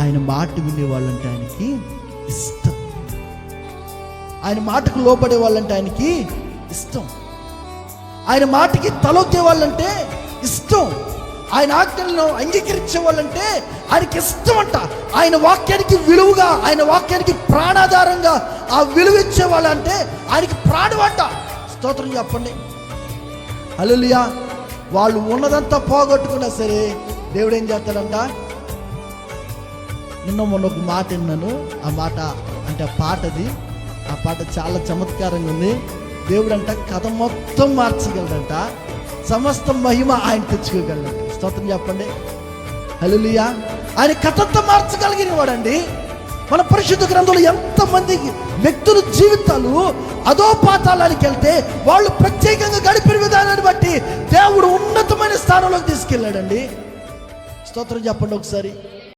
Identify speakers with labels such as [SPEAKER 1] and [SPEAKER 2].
[SPEAKER 1] ఆయన మాట వినేవాళ్ళంటే ఆయనకి ఇష్టం. ఆయన మాటకు లోపడే వాళ్ళంటే ఆయనకి ఇష్టం. ఆయన మాటకి తలొక్కే వాళ్ళంటే ఇష్టం. ఆయన ఆజ్ఞలను అంగీకరించే వాళ్ళంటే ఆయనకి ఇష్టం అంట. ఆయన వాక్యానికి విలువగా ఆయన వాక్యానికి ప్రాణాధారంగా ఆ విలువ ఇచ్చే వాళ్ళంటే ఆయనకి ప్రాణం అంట. స్తోత్రం చెప్పండి. అల్లులియా వాళ్ళు ఉన్నదంతా పోగొట్టుకున్నా సరే దేవుడు ఏం చేస్తాడంట? నిన్న మొన్న ఒక మాట విన్నాను. ఆ మాట అంటే ఆ పాటది. ఆ పాట చాలా చమత్కారంగా ఉంది. దేవుడు అంట కథ మొత్తం మార్చగలడంట. సమస్త మహిమ ఆయన తెచ్చుకోగలడంట. స్తోత్రం చెప్పండి. హలులియా ఆయన కథంతా మార్చగలిగిన వాడండి. మన పరిశుద్ధ గ్రంథంలో ఎంతమంది వ్యక్తుల జీవితాలు అదో పాతాళానికి వెళ్తే వాళ్ళు ప్రత్యేకంగా గడిపిన విధానాన్ని బట్టి దేవుడు ఉన్నతమైన స్థానంలోకి తీసుకెళ్ళాడండి. స్తోత్రం చెప్పండి ఒకసారి.